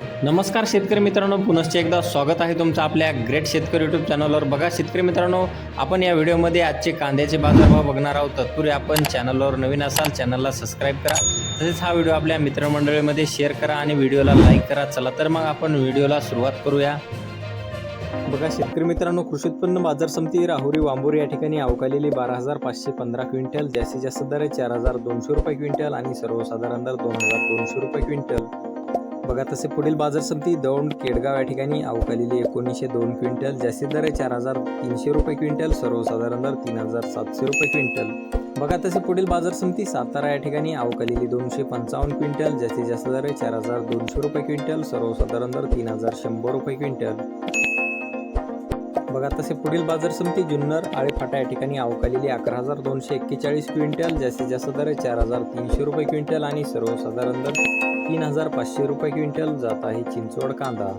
नमस्कार शेतकरी मित्रांनो पुनश्च एकदा स्वागत आहे तुमचं आपल्या ग्रेट शेतकरी यूट्यूब चॅनलवर बघा शेतकरी मित्रांनो आपण या व्हिडिओमध्ये आजचे कांद्याचे बाजारभाव बघणार आहोत. तत्पूर्वी आपण चॅनलवर नवीन असाल चॅनलला सबस्क्राईब करा. तसेच हा व्हिडिओ आपल्या मित्रमंडळीमध्ये शेअर करा आणि व्हिडिओला लाईक करा. चला तर मग आपण व्हिडिओला सुरुवात करूया. बघा शेतकरी मित्रांनो कृषी उत्पन्न बाजार समिती राहुरी वांबोर या ठिकाणी अवकालेली बारा हजार पाचशे पंधरा क्विंटल जास्तीत जास्त दर आहे चार हजार दोनशे रुपये क्विंटल आणि सर्वसाधारण दर दोन हजार दोनशे रुपये क्विंटल. बघा तसे पुढील बाजार समिती दौंड केडगाव या ठिकाणी अवकालेली एकोणीसशे दोन क्विंटल जास्तीत दर आहे चार हजार तीनशे रुपये क्विंटल सर्वसाधारण दर तीन हजार सातशे रुपये क्विंटल. बघा तसे पुढील बाजार समिती सातारा या ठिकाणी अवकालेली दोनशे पंचावन्न क्विंटल जास्तीत जास्त दर आहे चार हजार दोनशे रुपये क्विंटल सर्वसाधारण दर तीन हजार शंभर रुपये क्विंटल. बघा तसे पुढील बाजार समिती जुन्नर आळेफाटा या ठिकाणी अवकालेली अकरा हजार दोनशे एक्केचाळीस क्विंटल जास्तीत जास्त दर चार हजार तीनशे रुपये क्विंटल आणि सर्वसाधारण दर तीन हजार पाचशे रुपये क्विंटल जात आहे चिंचवड कांदा.